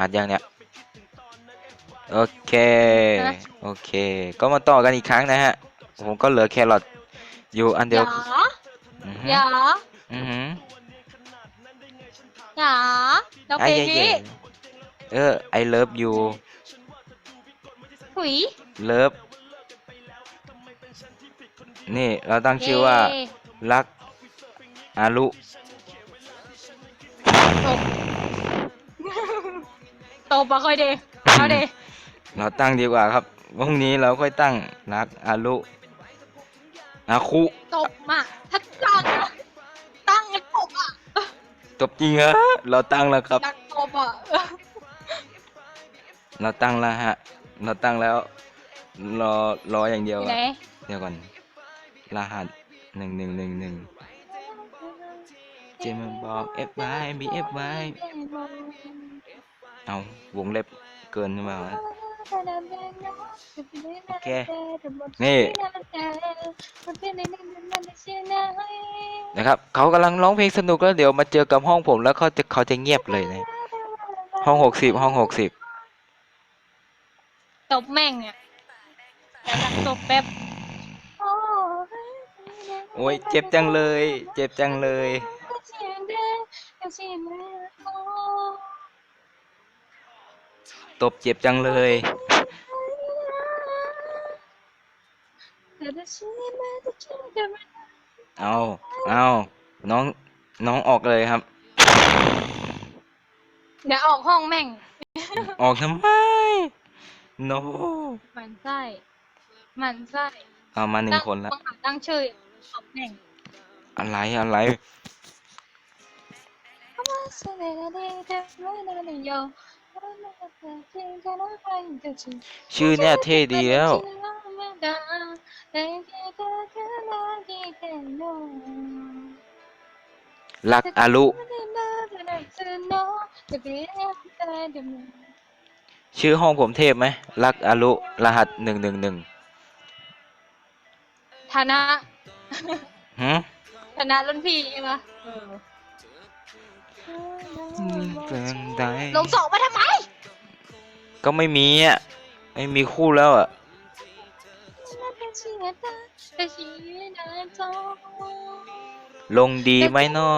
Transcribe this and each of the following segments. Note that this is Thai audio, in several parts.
อัดยังเนี่ยโอเค โอเค ก็มาต่อกันอีกครั้งนะฮะ ผมก็เหลือแครอทอยู่อันหเดียยาวอือฮึหยาอือฮึหยาเราไอ้เพลงเย่นี้ๆเออ I love you หุย love นี่เราตั้งชื่อว่า เย้รักอารุ ตบมาค่อยเดเอาเดเราตั้งดีกว่าครับพรุ่งนี้เราค่อยตั้งรักอารุอาคุตบมาถ้าตั้งอะตั้งแล้วตบอะจบจริงเหรอเราตั้งแล้วครับนักตบอะเราตั้งแล้วฮะ เราตั้งแล้ว รอรออย่างเดียวอยู่อะไหนเดี๋ยวก่อนรหัสหนึ่งหนึ่งหนึ่งหนึ่งเจมันบอก F Y B F Y เอาวงเล็บเกินหรือเปล่าวะโอเค นี่นะครับเขากำลังร้องเพลงสนุกแล้วเดี๋ยวมาเจอกับห้องผมแล้วเขาจะเขาจะเงียบเลยนะ ห้องหกสิบห้องหกสิบตบแม่งเนี่ยแต่อยากตบแบบโอ้ยเจ็บจังเลย เจ็บจังเลย ตบเจ็บจังเลย เอาเอาน้อง น้องออกเลยครับ เดี๋ยวออกห้องแม่ง ออกทำไม no มันไส้มันไส้เอามาหนึ่งคนละตั้งตั้งชื่อตบแม่ง อะไร อะไร ชื่อเนี่ยเท่ดีแล้ว รักอารุชื่อห้องผมเทพไหมรักอารุรหัสหนึ่งหนึ่งหนึ่งฐานะหืมฐานะรุ่นพี่ใช่ปะ เป็นไดลงสองมาทำไม ก็ไม่มีอะ ไม่มีคู่แล้วอะลงดีไหมน้อ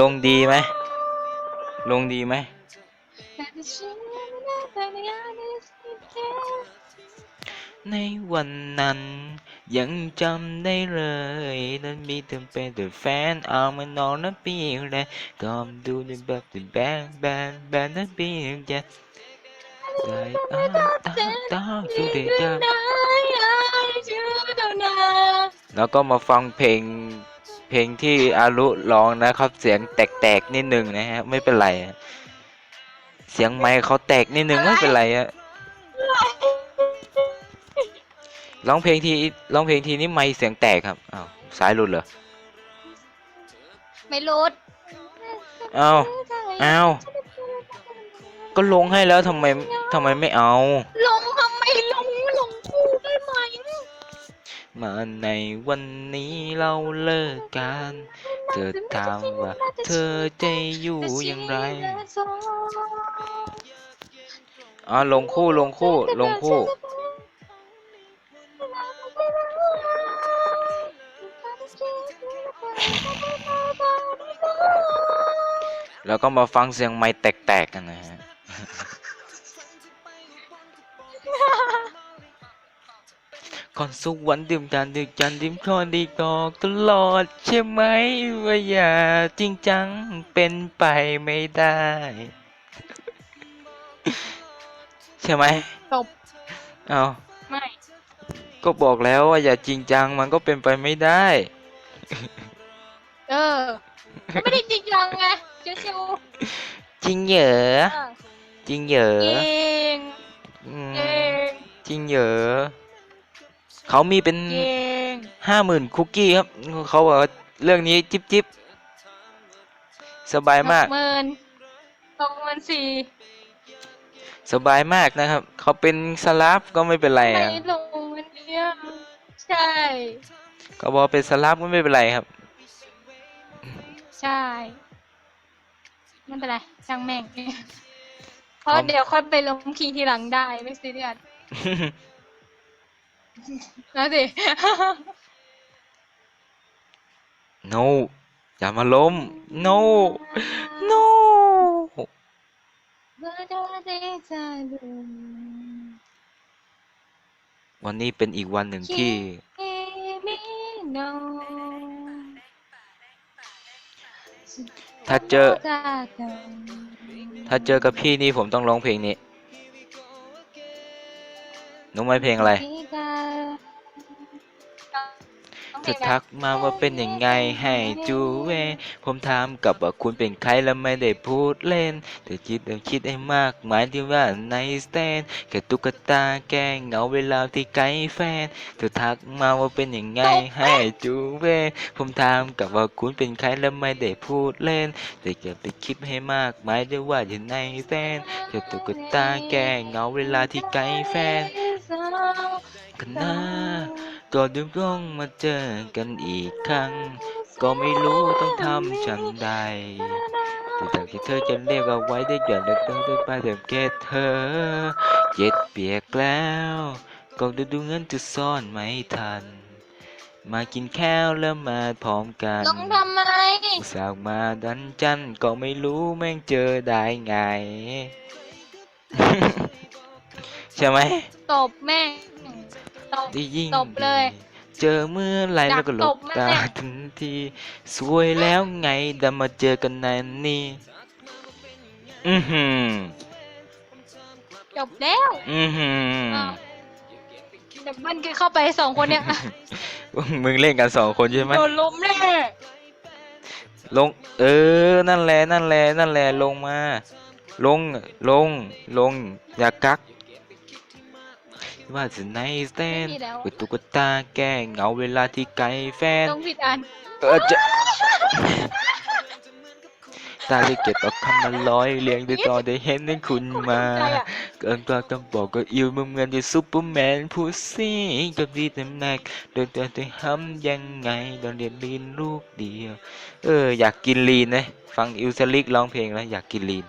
ลงดีไหม ลงดีไหม ในวันนั้น ยังจำได้เลยนั้นมีเธอเป็นแต่แฟนเอามานอนนั้นเปียงเลยก็ดูในแบบแต่แบนแบนแบนนั้นปียงจะได้อาตาตาสุดเดชาแล้วก็มาฟังเพลงเพลงที่อารุร้องนะครับ เสียงแตกๆนิดนึงนะฮะไม่เป็นไร เสียงไมค์เขาแตกนิดนึงไม่เป็นไรอะ ร้องเพลงทีร้องเพลงทีนี้ไมค์เสียงแตกครับอ้าวสายหลุดเหรอไม่รู้อ้าวอ้าวก็ลงให้แล้วทำไมทำไมไม่เอา ลงทำไมลงลงคู่ได้ไหมมาในวันนี้เราเลิกกันเธอถามว่าเธอจะอยู่อย่างไรอ๋อลงคู่ลงคู่ลงคู่ แล้วก็มาฟังเสียงไม้แตกๆกันนะฮะก่อนสุกวันดื่มกันดื่มกันดื่มคอนดีกอกตลอดใช่ไหมว่าอย่าจริงจังเป็นไปไม่ได้ ใช่ไหมตบเอาไม่ก็บอกแล้วว่าอย่าจริงจังมันก็เป็นไปไม่ได้ เออก็ไม่ได้จริงจังไง ชิวจริงเหรอๆเออจริงเหรอเองอืมเองจริงเหรอเขามีเป็นเองห้าหมื่นคุกกี้ครับเขาบอกว่าเรื่องนี้จิบจิบสบายมากหกหมื่นหกหมื่นสี่สบายมากนะครับ เขาเป็นสลับก็ไม่เป็นไรไม่อะลงมันเนี้ยใช่ เขาบอกเป็นสลับก็ไม่เป็นไรครับ ใช่ ไม่เป็นไรช่างแม่ง เพราะเดี๋ยวค่อยไปลงคีย์ทีหลังได้ไม่ซีเรียสนะสิ no อย่ามาล้ม no no วันนี้เป็นอีกวันหนึ่งที่ ถ้าเจอถ้าเจอกับพี่นี่ผมต้องร้องเพลงนี้รู้ไหมเพลงอะไร เธอทักมาว่าเป็นยังไงให้จูเว ผมถามกลับว่าคุณเป็นใครแล้วไม่ได้พูดเล่น เธอคิดเธอคิดให้มากหมายที่ว่าในสแตนแค่ตุ๊กตาแกล้งเหงาเวลาที่ไกลแฟน เธอทักมาว่าเป็นยังไงให้จูเว ผมถามกลับว่าคุณเป็นใครแล้วไม่ได้พูดเล่นแต่เก็บไปคิดให้มากหมายที่ว่าอยู่ในสแตนแค่ตุ๊กตาแกล้งเหงาเวลาที่ไกลแฟนกันนะ ก็ดึงต้องมาเจอกันอีกครั้ง ก็ไม่รู้ต้องทำฉันใดแต่จากที่เธอจะเรียกเอาไว้ได้อย่างเด็กต้องได้ไปแต่แค่เธอเย็ดเปียกแล้วก็ดูดูเงินจะซ่อนไม่ทัน มากินข้าวแล้วมาพร้อมกันลงทำไมอุตส่าห์มาดันจันก็ไม่รู้แม่งเจอได้ไง ใช่ไหมตบแม่ง ตบได้ยิ่งตบเลยเจอเมื่อไหรอยากแล้วก็หลตบบมันตาเนี่ย ทันที สวยแล้วไงดันมาเจอกันในนี่อือหือจบแล้วอือหืออ้าวเดี๋ยวมันคือเข้าไปสองคนเนี่ยมึงเล่นกันสองคนใช่ไหม โดนล้มแน่ลง เออ นั่นแหละ นั่นแหละ นั่นแหละ ลงมา ลง ลง ลง อย่ากัก ว่าจะในสแตนไม่มีแล้วกับตุ๊กตาแก้เหงาเวลาที่ไกลแฟน ต้องผิดอัน เออจะตาได้เก็บเอาคำมาร้อยเรียงด้วยต่อได้เห็นในคุณมา ใจอะ เกินกว่าต้องบอกก็อิวมึงเหมือนจะซูเปอร์แมนผู้ซี่กับดีแต่แม็กเดินตัวจะห้ำยังไงโดนเรียนลีนลูกเดียว เออ อยากกินลีนนะฟังอิวสลิกร้องเพลงแล้วอยากกินลีน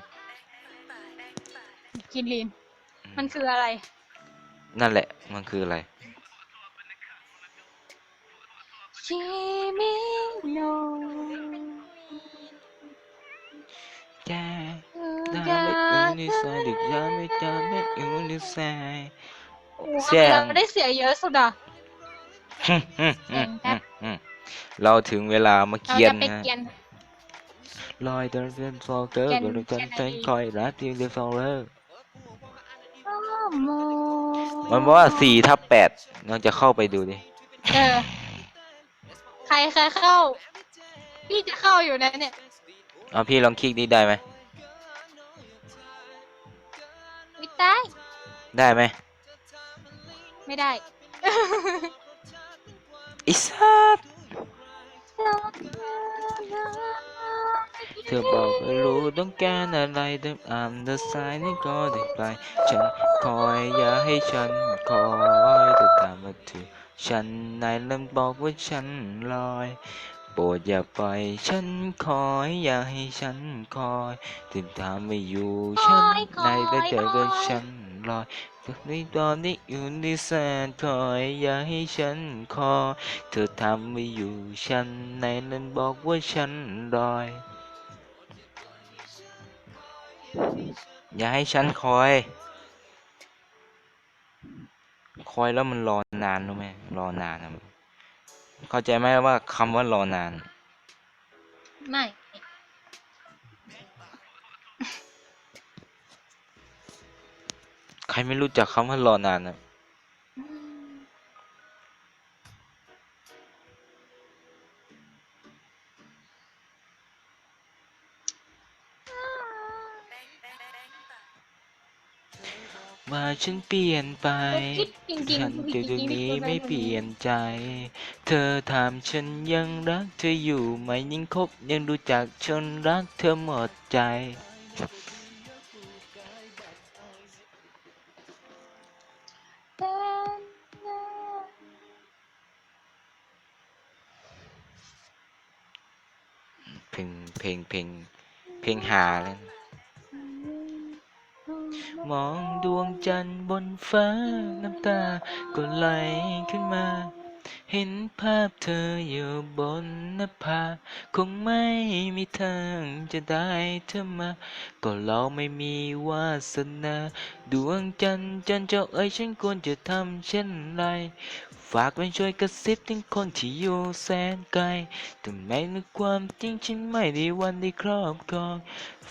กินลีน มันคืออะไร นั่นแหละมันคืออะไรชิมิโนแกได้ไม่อยู่ในสายดึกยามไม่จำไม่อยู่ในสาย โอ้เสียง เราได้เสียเยอะสุดอะเราถึงเวลามาเราเกียนจะไปนะเกียน ลอยเดินเดินฟอเกอร์เกียนบริการเกียนใจคอยรักที่เดือดฟอเลอร์อ้าว โมมันบอกว่าสี่ทับแปดเราจะเข้าไปดูดิ เออ ใครใครเข้า พี่จะเข้าอยู่นะเนี่ย เอาพี่ลองคลิกนี้ได้ไหม วิตาย ได้ไหมไม่ได้ อิสัต เธอบอกว่ารู้ต้องการอะไรเดิมอ่านเดอสายนี่ก็ได้ไปฉันคอยอย่าให้ฉันคอยเธอตามมาถึงฉันนายเริ่มบอกว่าฉันลอยโปรดอย่าไปฉันคอยอย่าให้ฉันคอยถึงทำไม่อยู่ฉันคอยคอยนได้เจอกับคอฉันลอย ในตอนนี้อยู่ในแสนคอยอย่าให้ฉันคอยเธอทำไม่อยู่ฉันในนั้นบอกว่าฉันลอย อย่าให้ฉันคอย คอยแล้วมันรอนานรู้ไหมรอนานนะเข้าใจไหมว่าคำว่ารอนาน ไม่ ใครไม่รู้จักคำว่ารอนานนะว่าฉันเปลี่ยนไปคิดจริงฉันเดี๋ยวนี้ไม่เปลี่ยนใจ เธอถามฉันยังรักเธออยู่ไหมยังคบยังรู้จักฉันรักเธอหมดใจ เพลงเพลงเพลงหาเลยมองดวงจันทร์บนฟ้าน้ำตาก็ไหลขึ้นมา เห็นภาพเธออยู่บนหน้าผาคงไม่มีทางจะได้เธอมา ก็เราไม่มีวาสนา ดวงจันทร์จันทร์เจ้าเอ๋ยฉันควรจะทำเช่นไร ฝากไว้ช่วยกระซิบถึงคนที่อยู่แสนไกลแต่แม้ในความจริงฉันไม่ได้วันได้ครอบครอง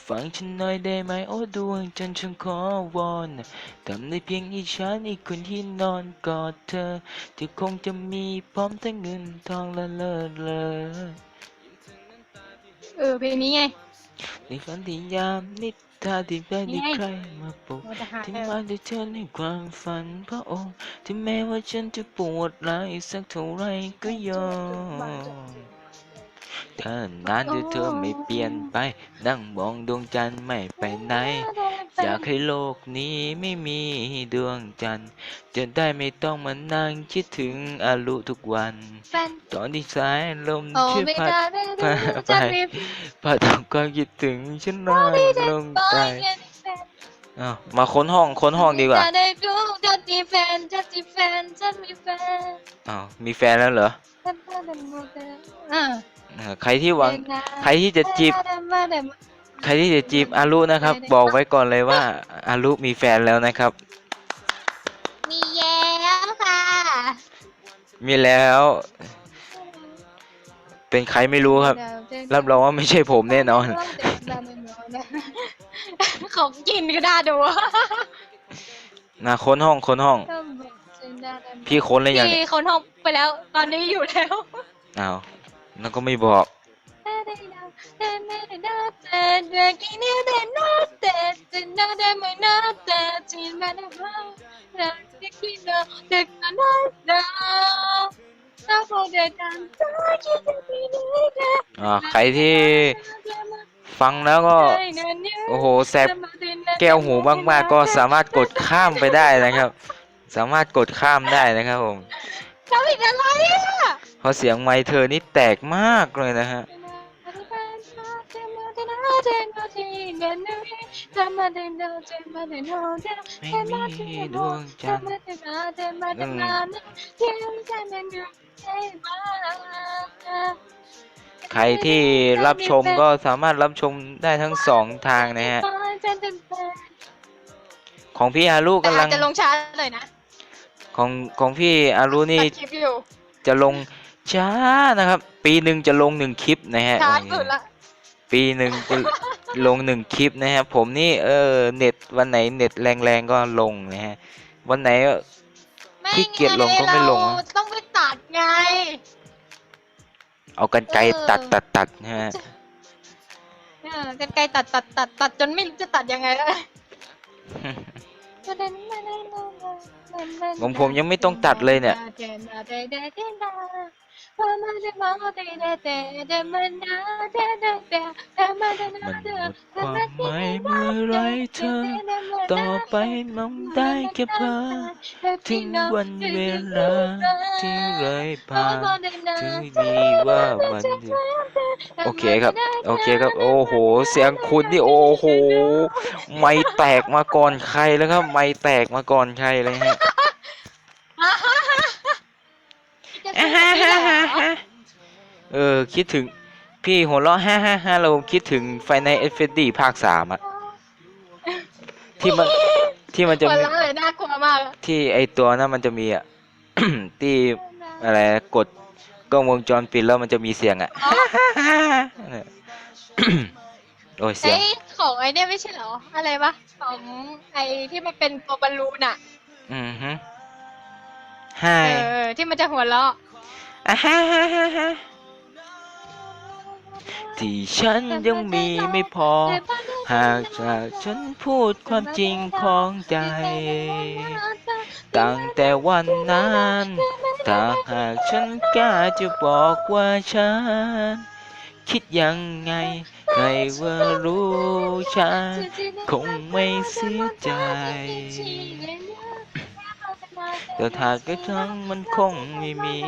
ฟังฉันหน่อยได้ไหมโอ้ดวงจันทร์ฉันขอวอนทำได้เพียงอีฉันอีกคนที่นอนกอดเธอ ที่คงจะมีพร้อมทั้งเงินทองและเลิศเลอเออเพลงนี้ไงในฝันที่ยามนิท ราที่ไม่นี่ได้ไงใครมาปลุกเราจะหาที่เออมาด้วยเธอในความฝันพระองค์ที่แม้ว่าฉันจะปวดร้ายสักเท่าไรก็ยอม ถ้านานด้วยเธอไม่เปลี่ยนไป นั่งมองดวงจันทร์ไม่ไปไหน อยากให้โลกนี้ไม่มีดวงจันทร์จะได้ไม่ต้องมานั่งคิดถึงอารุทุกวัน แฟน ตอนที่สายลมโอ้ช่วยไม่พัด ได้ไม่ได้ไปจะมีพัดทำความคิดถึงฉันน้อยลงบอไปยแฟน อ้าวมาค้นห้องค้นห้องดีกว่าจะได้รู้จะมีแฟนจะมีแฟนจะมีแฟนอ้าวมีแฟนแล้วเหรอฉันก็เป็นโมเดลอ่า เออใครที่หวังใครที่จะจีบ ใครที่จะจีบอารุนะครับ บอกไว้ก่อนเลยว่าอารุมีแฟนแล้วนะครับ มีแย้วค่ะ มีแล้ว เป็นใครไม่รู้ครับ รับรองว่าไม่ใช่ผมแน่นอน ของกินก็ได้ดูนะค้นห้องค้นห้อง พี่ค้นเลยยังพี่คนห้องไปแล้ว ตอนนี้อยู่แล้ว อ้าว แล้วก็ไม่บอก อ่าใครที่ฟังแล้วก็ โอ้โหแสบแก้วหูมากๆ ก็สามารถกดข้ามไปได้นะครับ สามารถกดข้ามได้นะครับผม ทำอีกอะไรอะ เพราะเสียงไมค์เธอนี่แตกมากเลยนะฮะไม่มีดวงจันทร์ใครที่รับชมก็สามารถรับชมได้ทั้งสองทางนะฮะ ของพี่อารุแต่กำลัอางจจะลงช้าหน่อยนะ ของของพี่อารุนี่ตัดคลิปอยู่จะลง ช้านะครับ ปีหนึ่งจะลงหนึ่งคลิปนะฮะ ช้าสุดละ ปีหนึ่งจะลงหนึ่งคลิปนะฮะ ผมนี่เออเน็ตวันไหนเน็ตแรงๆก็ลงนะฮะ วันไหน ไม่ขี้เกียจลงก็ไม่ลงอะเราต้องไปตัดไง เอากันไกรเออ ตัดตัดตัดนะฮะ เออกันไกลตัดตัดตัดตัดจนไม่รู้จะตัดยังไงแล้วของ ผมยังไม่ต้องตัดเลยเนี่ย มันหมดความหมายเมื่อไรเธอ ต่อไปน้องได้แค่เพ้อถึงวันเวลาที่เลยผ่านถึงมีว่าวันเดียวโอเคครับ โอเคครับ โอ้โห เสียงคุณนี่โอ้โห ไม่แตกมาก่อนใครแล้วครับ ไม่แตกมาก่อนใครเลยฮะ เออ คิดถึง พี่หัวเราะฮ่าฮ่าฮ่าเราคิดถึงไฟในเอฟเฟดีภาคสามอะที่มันที่มันจะคนมีละเลยน่ากลัวมากอะที่ไอตัวนั้นมันจะมีอะที่อะไรกดกล้องวงจรปิดแล้วมันจะมีเสียงอะเนี่ย โอ้ยเสียไอ้ง ของไอ้เนี่ยไม่ใช่เหรอ อะไรวะของไอ้ที่มันเป็นตัวบอลลูนอะอือฮึ ใช่เออที่มันจะหัวเราะอ่าฮ่าฮ่าฮ่าฮ่าที่ฉันยังมีไม่พอ หากจากฉันพูดความจริงของใจ ตั้งแต่วันนั้นถ้าหากฉันกล้าจะบอกว่าฉัน คิดยังไง ใครว่ารู้ฉัน คงไม่เสียใจ แต่ถ้าก็ทั้งมันคงไม่มี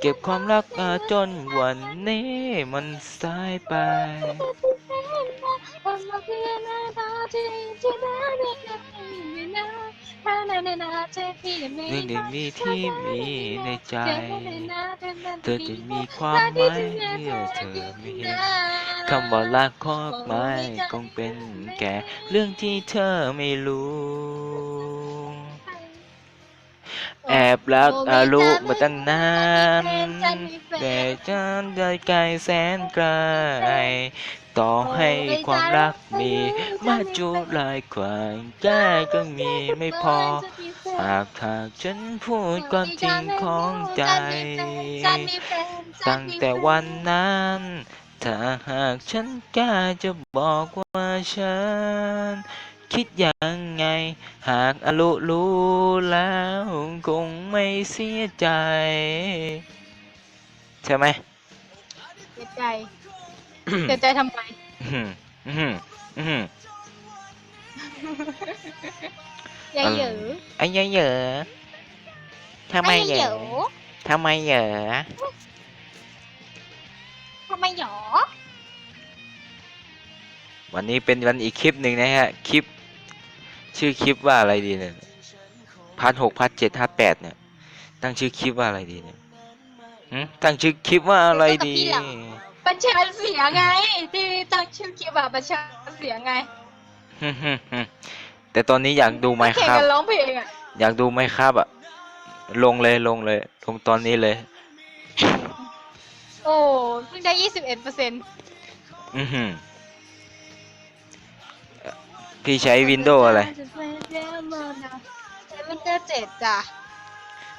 เก็บความรักมาจนวันนี้มันสายไปเรื่องเด็กมีที่มีในใจ เธอจะมีความหมายเมื่อเธอไม่เห็นคำว่ารักคอกไม้คงเป็นแก่เรื่องที่เธอไม่รู้ แอบรักอารุมาตั้งนานแต่ฉันได้ไกลแสนไกล ต่อให้ความรักมีมาจุลายขวางแก้ก็มีไม่พอ หากหากฉันพูดความจริงของใจ ตั้งแต่วันนั้นถ้าหากฉันกล้าจะบอกว่าฉัน คิดยังไง หากอรุรู้แล้วคงไม่เสียใจ ใช่ไหม เสียใจ เสียใจทำไม อื้อหืออื้อหืออย่าอะไรเหยอไอ้เยอะเหยอะทำไมเหยเหยอะอทำไมเหยอะทำไมหยอวันนี้เป็นวันอีกคลิปหนึ่งนะฮะ คลิป ชื่อคลิปว่าอะไรดีเนี่ยพาร์ทหกพาร์ทเจ็ดพาร์ทแปดเนี่ย ตั้งชื่อคลิปว่าอะไรดีเนี่ยหึตั้งชื่อคลิปว่าอะไรดีบัญชาเสียงไง ที่ตั้งชื่อคลิปอะบัญชาเสียงไงฮึ่มๆๆแต่ตอนนี้อยากดูไหมแข่งครับ กันร้องเพลงอะอยากดูไหมครับอะ ลงเลยลงเลย ลงตอนนี้เลย โอ้เพิ่งได้ยี่สิบเอ็ดเปอร์เซ็นต์ อือหือเอ่อ พี่ใช้วินโดว์อะไร ใช้วินโดว์เจ็ดจ้ะ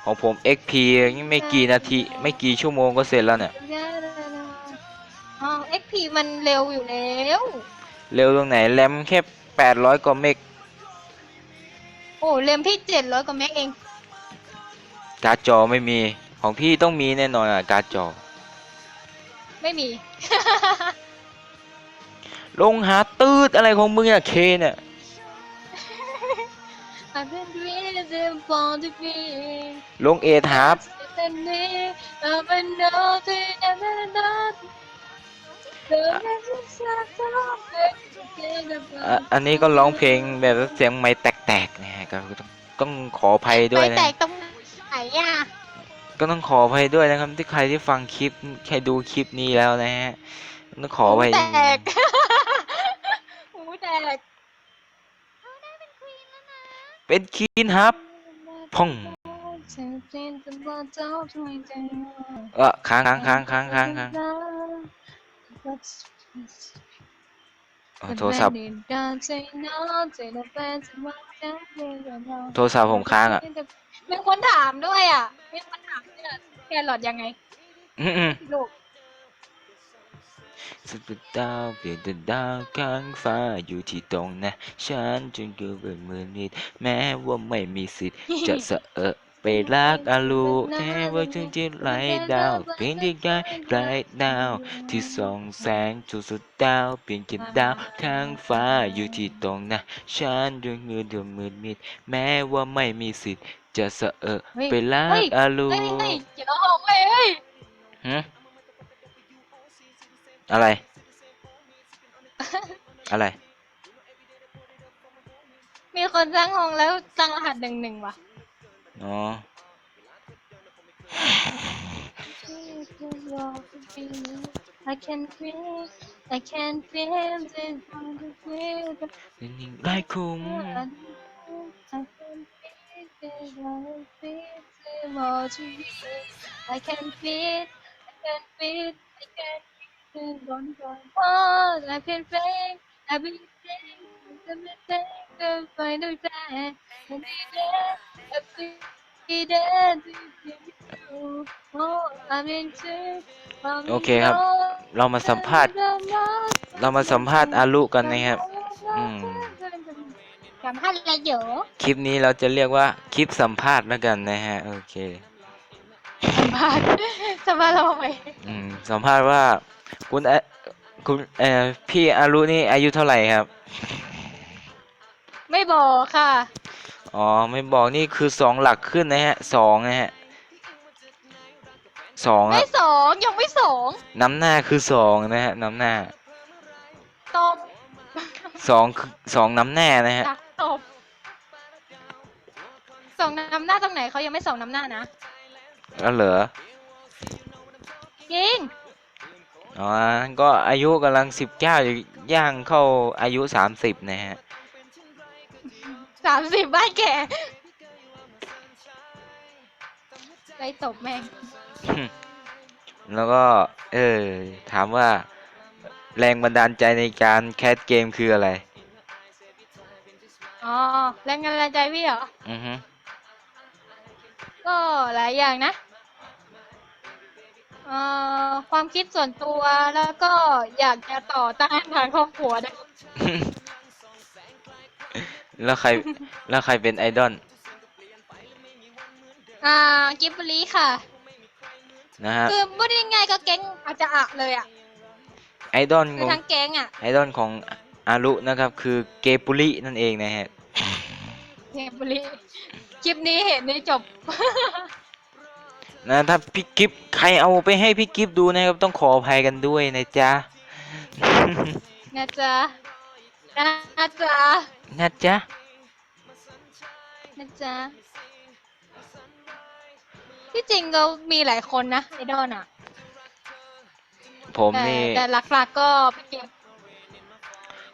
ของผม XP นี่ไม่กี่นาที ไม่กี่ชั่วโมงก็เสร็จแล้วเนี่ย อ๋อ XP มันเร็วอยู่แล้วเร็วตรงไหนแรมแค่ 800กว่าเมกโอ้เรมพี่เจ็ดร้อยกว่าเมกเองการ์ดจอไม่มีของพี่ต้องมีแน่นอนอะการ์ดจอ ไม่มี ลงหาตืดอะไรของมึงอะเคเนี่ย I've been dreaming for the be ลงเอทาร์ I've been nothing I've been nothing The message I อะอันนี้ก็ร้องเพลงแบบเสียงไม่แตกๆนะฮะก็ต้องต้องขออภัยด้วยไปนะ แตกตรงไหนอะก็ต้องขออภัยด้วยนะครับ ที่ใครที่ฟังคลิปใครดูคลิปนี้แล้วนะฮะต้องขออภัยหูแตกหูแตก เป็นคีนครับพ่องเออค้างค้างค้างค้างค้างค้างโทรศัพท์โทรศัพท์ผมค้างอะมีคนถามด้วยอะมีคนถามเนี่ยแครอทยังไงอืมอืมลูก สุดเป็นดาวเปลี่ยนเป็นดาวข้างฟ้าอยู่ที่ตรงนะฉันจึงดูเป็นมือนิดแม้ว่าไม่มีสิทธิ์จะเสอะเอะไปรักอาลูแม้ว่าจึงจะไล่ดาวเพียงที่กายไล่ดาวที่ส่องแสงจุดสุดดาวเปลี่ยนจากดาวข้างฟ้าอยู่ที่ตรงนะฉันดวงมือดวงมือมิดแม้ว่าไม่มีสิทธิ์จะเสอะเอะเฮ้ยไปรัเฮ้กยอาลูเฮ้ยเฮ้ยอย่าร้องเลยเฮ้ย หึ อะไร อะไร มีคนสร้างห้องแล้วตั้งรหัสหนึ่งหนึ่งว่ะอ๋อ I can feel I can feel this on the way นิ่งๆไร้คุ้ม I can feel this on the way I can feel I can feel I can feel gone gone on I can feel I can feel I can feel the final day and the day every day oh I'm into โอเคครับ เรามาสัมภาษณ์ เรามาสัมภาษณ์อารุกันนะครับอืมสัมภาษณ์อะไรเยอะคลิปนี้เราจะเรียกว่าคลิปสัมภาษณ์แล้วกันนะฮะ โอเค สัมภาษณ์สัมภาษณ์เราไปอืม สัมภาษณ์ว่า คุณเอคุณเอ่อพี่อารุนี่อายุเท่าไหร่ครับ ไม่บอกค่ะ อ๋อ ไม่บอกนี่คือสองหลักขึ้นนะฮะสองนะฮะสองคไม่รับสองยังไม่สองน้ำหน้าคือสองนะฮะน้ำหน้าตบสองคือสองน้ำแน่นะฮะดักตบส่งน้ำหน้าตรงไหนเขายังไม่ส่งน้ำหน้านะแล้วเหรอยิง อ๋อก็อายุกำลังสิบเก้าย่างเข้าอายุสามสิบนะฮะ สามสิบบ้านแก่ไปตบแม่ง แล้วก็ เออ ถามว่า แรงบันดาลใจในการแคสเกมคืออะไร อ๋อ แรงงานแรงใจพี่เหรอ อือฮึก็หลายอย่างนะ เอ่อความคิดส่วนตัวแล้วก็อยากจะต่อต้านทางครอบครัวด้วยแล้วใคร แล้วใครเป็นไอดอลอ่ากิบบลีค่ะ นะฮะคือพูดง่ายๆก็แก๊งอาจจะอะเลยอะไอดอลคือของทั้งแก๊งอะไอดอลของอารุนะครับ คือเกปุรินั่นเองนะฮะเกมบุรีคลิปนี้เห็นนี่จบ นะถ้าพี่กิฟใครเอาไปให้พี่กิฟดูนะครับ ต้องขออภัยกันด้วยนะจ๊ะนะจ๊ะนะจ๊ะนะจ๊ะนะจ๊ะที่จริงก็มีหลายคนนะไอดอลอะ ผมแต่นี่แต่หลักๆก็พี่เกม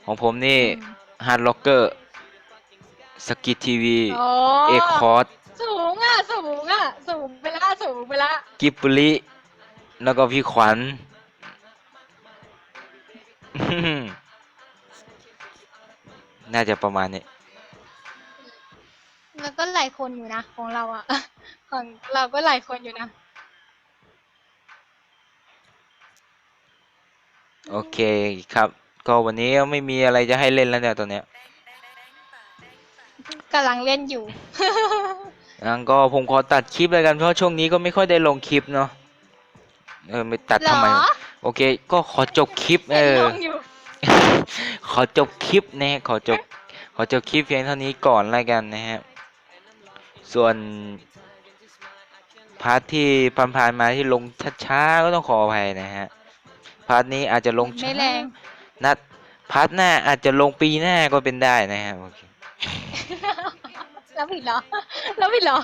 ของผมนี่อืมฮาร์ดล็อกเกอร์สกิททีวีโอ้เอคอร์ดสูง อะสูงอะสูงไปละสูงไปละกิบบุริแล้วก็พี่ขวัญน่าจะประมาณนี้แล้วก็หลายคนอยู่นะของเราอะของเราก็หลายคนอยู่นะโอเคครับ ก็วันนี้ไม่มีอะไรจะให้เล่นแล้วเนี่ยตอนเนี้ย กำลังเล่นอยู่ งั้นก็ผมขอตัดคลิปเลยกันเพราะช่วงนี้ก็ไม่ค่อยได้ลงคลิปเนาะเออไม่ตัดเหรทำไมอโอเค ก็ขอจบคลิปเอเล่นอลงอยู่ ขอจบคลิปนะฮะขอจบขอจบคลิปเพียงเท่านี้ก่อนแล้วกันนะฮะส่วนพาร์ทที่ผ่านๆมาที่ลงช้าๆก็ต้องขออภัยนะฮะพาร์ทนี้อาจจะลงช้าไม่แรง นัดพาร์ทหน้าอาจจะลงปีหน้าก็เป็นได้นะฮะโอเค แล้วผิดเหรอ แล้วผิดเหรอ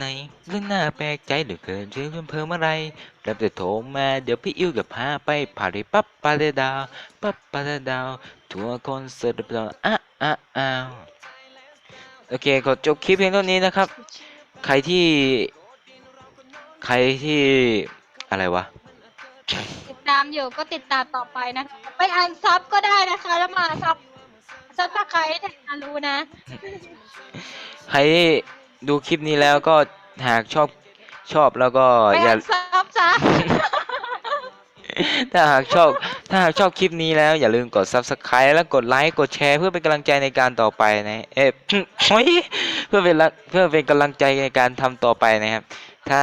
ในเรื่องน่าแปลกใจเหลือเกินชื่อเพิ่มเพิ่มอะไรแล้วแต่โทรมาเดี๋ยวพี่อิ้วกับพาไปพาริปั๊บปาเดดาวปั๊บปาเดดาวทัวร์คอนเสิร์ตเปล่าอะอะอ้าวโอเคขอจบคลิปเพียงเท่านี้นะครับ ใครที่ ใครที่อะไรวะ ติดตามอยู่ก็ติดตามต่อไปนะไปอ่านซับก็ได้นะคะ แล้วมาซับ ซับตะไคร้แทนารู้นะ ใครที่ดูคลิปนี้แล้วก็หากชอบชอบแล้วก็ไปอย่าอ่านซับจ้ะถ้าหากชอบ ถ้าหากชอบคลิปนี้แล้วอย่าลืมกด subscribe และกดไลค์กดแชร์เพื่อเป็นกำลังใจในการต่อไปนะเอ๊ะ โอ้ยเพื่อเป็นละเพื่อเป็นกำลังใจในการทำต่อไปนะครับ ถ้า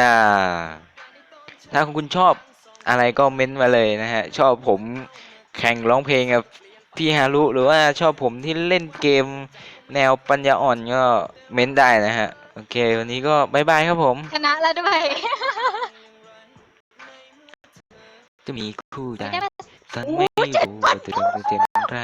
อ่าถ้าคุณชอบอะไรก็เม้นต์มาเลยนะฮะชอบผมแข่งร้องเพลงกับ พี่ฮารุหรือว่าชอบผมที่เล่นเกมแนวปัญญาอ่อนก็เม้นต์ได้นะฮะ โอเค วันนี้ก็บายบายครับผม ชนะแล้วด้วยจะมีคู่ใดไม่ได้มาฉันไม่รู้ว่าจะเรื่องเป็นเช่นไร